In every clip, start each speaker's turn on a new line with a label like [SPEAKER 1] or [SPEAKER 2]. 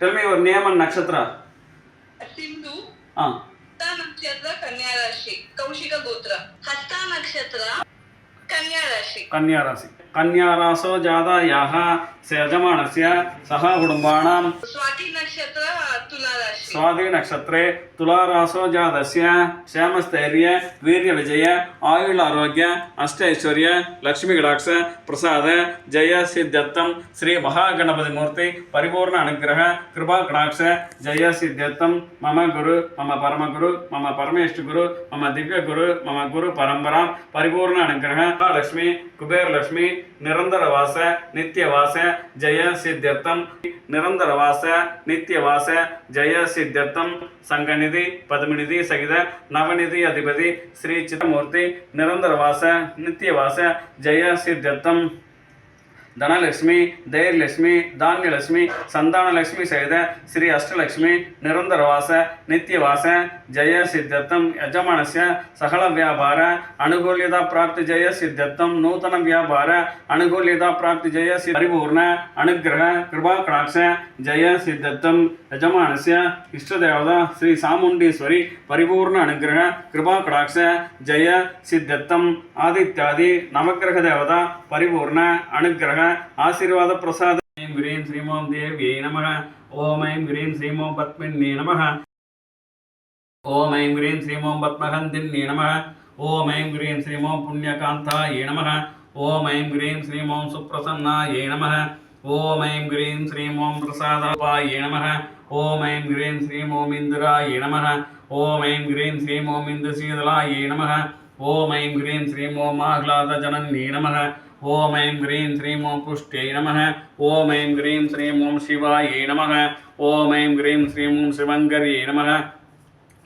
[SPEAKER 1] Tell me your name and Nakshatra
[SPEAKER 2] Sindhu
[SPEAKER 1] ಹಾ. ಹಸ್ತ
[SPEAKER 2] ನಕ್ಷತ್ರ ಕನ್ಯಾ ರಾಶಿ. ಕೌಶಿಕ ಗೋತ್ರ. ಹಸ್ತ ನಕ್ಷತ್ರ ಕನ್ಯಾ ರಾಶಿ.
[SPEAKER 1] ಕನ್ಯಾ ರಾಶಿ. कन्यारासो जातायाः यजमानस्य सह कुटुम्बाणां स्वातिनक्षत्रे तुलारासो जातस्य श्यामस्थैर्य वीर्यविजय आयुलारोग्य अष्टैश्वर्य लक्ष्मीकटाक्ष प्रसाद जय सिद्ध्यर्थं श्रीमहागणपतिमूर्ति परिपूर्ण अनुग्रह कृपाकटाक्ष जय सिद्ध्यर्थं मम गुरु मम परमगुरु मम परमेष्ठगुरु मम दिव्यगुरु मम गुरुपरम्परां परिपूर्ण अनुग्रह लक्ष्मी कुबेरलक्ष्मी நிரந்தர வாச நித்திய வாச ஜெய சித்தியர்த்தம். நிரந்தர வாச நித்திய வாச ஜெய சித்தியர்த்தம். சங்கநிதி பதுமநிதி சகித நவநிதி அதிபதி ஸ்ரீ சித்தமூர்த்தி. நிரந்தர வாச நித்திய வாச ஜெய சித்தியர்த்தம். ಧನಲಕ್ಷ್ಮಿ ಧೈರ್ಯಲಕ್ಷ್ಮಿ ಧಾನ್ಯಲಕ್ಷ್ಮಿ ಸಂತಾನಲಕ್ಷ್ಮಿ ಸಹಿತ ಶ್ರೀ ಅಷ್ಟಲಕ್ಷ್ಮಿ ನಿರಂತರ ವಾಸ ನಿತ್ಯ ವಾಸ ಜಯ ಸಿದ್ಧತ್ತಂ ಯಜಮಾನಸ್ಯ ಸಕಲ ವ್ಯಾಪಾರ ಅನುಕೂಲ್ಯದ ಪ್ರಾಪ್ತಿ ಜಯ ಸಿದ್ಧತ್ತಂ ನೂತನ ವ್ಯಾಪಾರ ಅನುಕೂಲ್ಯದ ಪ್ರಾಪ್ತಿ ಜಯ ಸಿ ಪರಿಪೂರ್ಣ ಅನುಗ್ರಹ ಕೃಪಾ ಕಟಾಕ್ಷ ಜಯ ಸಿದ್ಧತ್ತಂ ಯಜಮಾನಸ್ಯ ಇಷ್ಟದೇವದ ಶ್ರೀ ಚಾಮುಂಡೇಶ್ವರಿ ಪರಿಪೂರ್ಣ ಅನುಗ್ರಹ ಕೃಪಾ ಕಟಾಕ್ಷ ಜಯ ಸಿದ್ಧತ್ತಂ ಆದಿತ್ಯಾದಿ ನವಗ್ರಹ ದೇವದ ಪರಿಪೂರ್ಣ ಅನುಗ್ರಹ ஆசீர்வாத பிரசாத ஐம் கிரீம் ஸ்ரீமோம் தேவியை நமக. ஓம் ஐம் கிரீம் ஸ்ரீமோம் பத்மின்னே நமக. ஓம் ஐம் கிரீம் ஸ்ரீமோம் பத்மகந்தின்னே நமக. ஓம் ஐம் கிரீம் ஸ்ரீமோம் புண்ணியகாந்தாயே நமக. ஓம் ஐம் கிரீம் ஸ்ரீமோம் சுப்பிரசன்னாயே நமக. ஓம் ஐம் கிரீம் ஸ்ரீமோம் பிரசாதாபாயே நமக. ஓம் ஐம் கிரீம் ஸ்ரீமோம் இந்திராயே நமக. ஓம் ஐம் கிரீம் ஸ்ரீமோம் இந்து சீதலாயே நமக. ஓம் ஐம் கிரீம் ஸ்ரீமோம் ஆஹ்லாத ஜனன்னே நமக. ஓம் ஐம் கிரீம் ஸ்ரீம் ஓம் புஷ்டே நமக. ஓம் ஐம் கிரீம் ஸ்ரீம் ஓம் சிவாயை நமக. ஓம் ஐம் கிரீம் ஸ்ரீம் ஓம் சிவங்கரியை நமக.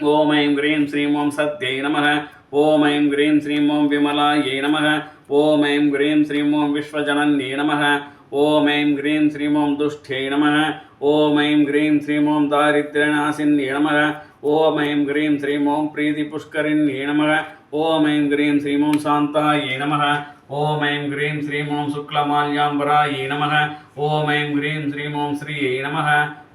[SPEAKER 1] ஓம் ஐம் கிரீம் ஸ்ரீம் ஓம் சத்யை நமக. ஓம் ஐம் கிரீம் ஸ்ரீம் ஓம் விமலாயை நமக. ஓம் ஐம் கிரீம் ஸ்ரீமோம் விஸ்வஜனன்யே நம ஓம் ஐம் கிரீம் ஸ்ரீமோம் துஷ்டே நம ஓம் ஐம் கிரீம் ஸ்ரீமோம் தாரித்ரநாசின்யே நம ஓம் ஐம் கிரீம் ஸ்ரீமோம் பிரீதி புஷ்கரின்யே நம ஓம் ஐம் கிரீம் ஸ்ரீமோம் சாந்தாயே நம ஓம் ஐம் கிரீம் ஸ்ரீமோம் சுக்லமால்யாம்பராயே நம ஓம் ஐம் கிரீம் ஸ்ரீமோம் ஸ்ரீயே நம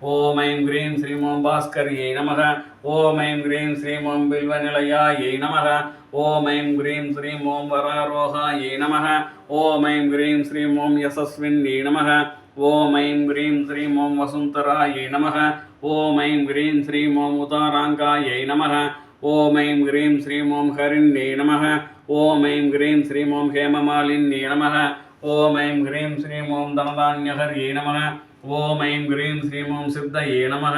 [SPEAKER 1] ஓம் ஐம் கிரீம் ஸ்ரீமோம் பாஸ்கரியை நமக. ஓம் ஐம் கிரீம் ஸ்ரீமோம் பில்வநிலையாயை நமக. ஓம் ஐம் கிரீம் ஸ்ரீமோம் வராரோகாயை நமக. ஓம் ஐம் கிரீம் ஸ்ரீமோம் யசஸ்வின்யை நமக. ஓம் ஐம் கிரீம் ஸ்ரீமோம் வசுந்தராயை நமக. ஓம் ஐம் கிரீம் ஸ்ரீமோம் உதாராங்காயை நமக. ஓம் ஐம் கிரீம் ஸ்ரீமோம் ஹரிண்யை நமக. ஓம் ஐம் கிரீம் ஸ்ரீமோம் ஹேமமாலின்யை நமக. ஓம் ஐம் கிரீம் ஸ்ரீமோம் தனதான்யகர்யை நமக. ஓம் ஐம் கிரீம் ஸ்ரீமோம் சித்த ஏ நமக.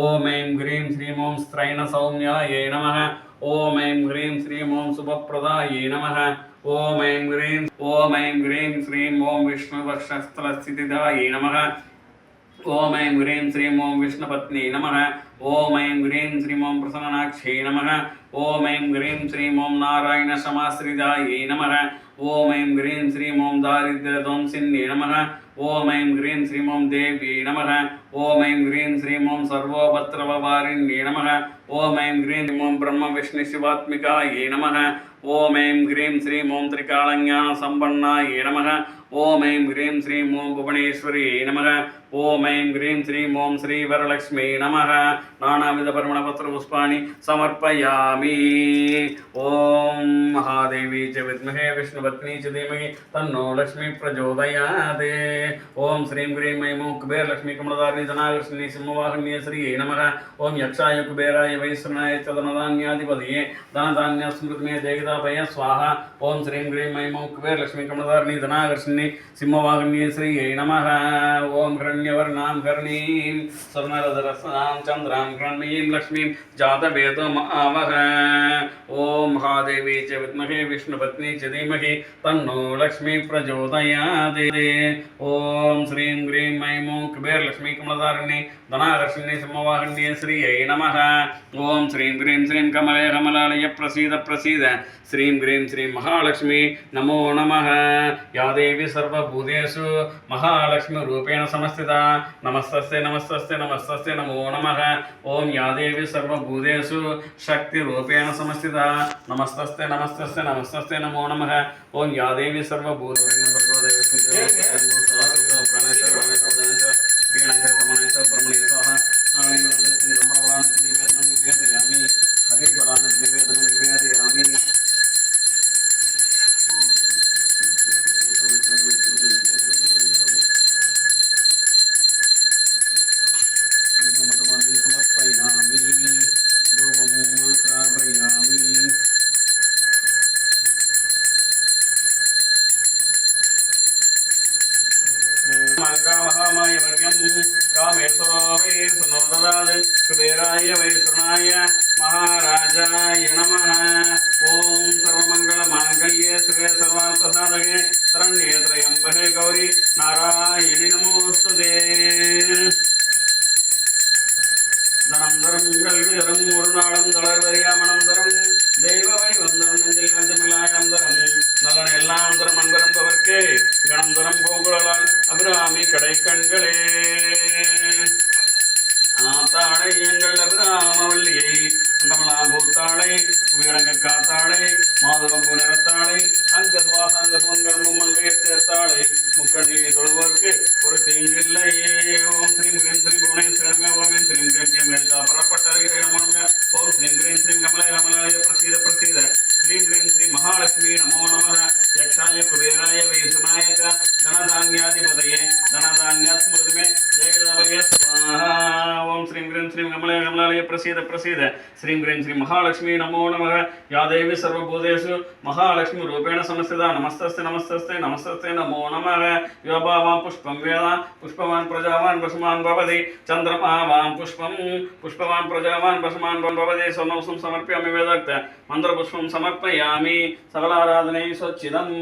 [SPEAKER 1] ஓம் ஐம் கிரீம் ஸ்ரீமோம் ஸ்திரைன சௌமியா ஏ நமக. ஓம் ஐம் கிரீம் ஸ்ரீமோம் சுபப்பிரதா ஏ நமக. ஓம் ஐம் கிரீம் ஓம் ஐம் கிரீம் ஸ்ரீம் ஓம் விஷ்ணு வர்ஷஸ்தலஸ்திதா ஏ நமக. ஓம் ஐம் கிரீம் ஸ்ரீம் ஓம் விஷ்ணுபத்னி நமக. ஓம் ஐம் கிரீம் ஸ்ரீம் ஓம் பிரசன்னநாட்சியை நமக. ஓம் ஐம் கிரீம் ஸ்ரீம் ஓம் நாராயண சமாஸ்ரிதாயை நமக. ஓம் ஐம் கிரீம் ஸ்ரீம் ஓம் தாரித்ரதோம்சின் நமக. ஓம் ஐம் ஹ்ரீம் ஸ்ரீமோம் தேவி நமக. ஓம் ஐம் ஹ்ரீம் ஸ்ரீமோம் சர்வோபத்ரவவாரிணி நமக. ஓம் ஐம் ஹ்ரீம் ஸ்ரீமோம் பிரம்ம விஷ்ணு சிவாத்மிகாயை நமக. ஓம் ஐம் ஹ்ரீம் ஸ்ரீமோம் திரிகாலஞான சம்பன்னாயை நமக. ஓம் ஐம் ஹ்ரீம் ஸ்ரீமோம் புவனேஸ்வரியை நமக. ओम ऐं ग्रीं श्री ओम श्री वरलक्ष्मी नमः। नानाविध परमण पत्र पुष्पाणि समर्पयामि। ओम महादेवी च विद्महे विष्णु पत्नी च धीमहि, तन्नो लक्ष्मी प्रचोदयात्। ओम श्री ग्रीं मै मूकुबेर लक्ष्मी, कमलधारिणी धनागृष्णी सिंहवाहिनी श्री नमः। ओम यक्षाय कुबेराय वैश्वनाय च धनधान्याधिपतये, धनधान्य स्मृतिमे देवताभय स्वाहा। ओम श्री ग्रीं मै मूकुबेर लक्ष्मी, कमलधारिणी धनागृष्णी सिंहवाहिनी श्री नमः। ओम हिरण्यवर्णां लक्ष्मी स्वर्णरसरसां चन्द्रां लक्ष्मीं దేవి చ విద్మహే విష్ణుపత్ని చ ధీమహి తన్నో లక్ష్మీ ప్రచోదయాదే ఓం శ్రీం హ్రీం మైమూం కుబేర్ లక్ష్మీ కమలదారిణి ధనాలక్ష్మి సింహవాహిణ్యే శ్రీ ఐ నమ ఓం శ్రీం హ్రీం శ్రీం కమలే కమలాలయ ప్రసీద ప్రసీద శ్రీం హ్రీం శ్రీం మహాలక్ష్మి నమో నమ యా దేవి సర్వభూతేషు మహాలక్ష్మి రూపేణ సంస్థిత నమస్తస్తే నమస్తస్తే నమస్తస్తే నమో నమ ఓం యాదేవి సర్వభూతేషు శక్తి రూపేణ సంస్థిత నమస్తే நமஸ்தஸ்தே நமஸ்தஸ்தே நமஸ்தஸ்தே நமோ நமக. ஓம் யாதேவி சர்வபூர்வ कामेश्वरो वै सुनो ददात् कुबेराय वैश्वनाय महाराजाय नमः। ॐ सर्वमङ्गलमाङ्गल्ये शिवे सर्वार्थसाधके शरण्ये त्र्यम्बहे गौरी नारायणि नमोऽस्तु ते தனம் தரும் கல்வி தரும் ஒரு நாளும் தளர்வறியா மனம் தரும் தெய்வவை வந்தரும் நெஞ்சில் வஞ்சமில்லாயம் தரும் நலன் எல்லாம் தரும் அன்பரும்பவர்க்கே கணம் தரும் பூங்குழலால் அபிராமி கடை கண்களே ஸ்ரீம் கிரீம் ஸ்ரீம் கமலே கமலாலய பிரசீத பிரசீத. ஸ்ரீம் கிரீம் ஸ்ரீ மகாலட்சுமி நமோ நமக. யா தேவி சர்வபூதேஷு. மகாலட்சுமி ரூபேண சமஸ்திதா. நமஸ்தஸ்தே நமஸ்தஸ்தே நமஸ்தஸ்தே நமோ நமக. யோபாவாம் புஷ்பம் வேதாம். புஷ்பவான் பிரஜாவான் பசுமான் பவதி. சந்திரமாவாம் புஷ்பம். புஷ்பவான் பிரஜாவான் பசுமான் பவதி. சொன்னவசம் சமர்ப்பியாமி வேதார்த்த. மந்திரபுஷ்பம் சமர்ப்பயாமி. சகலாராதனை சொச்சிதம்.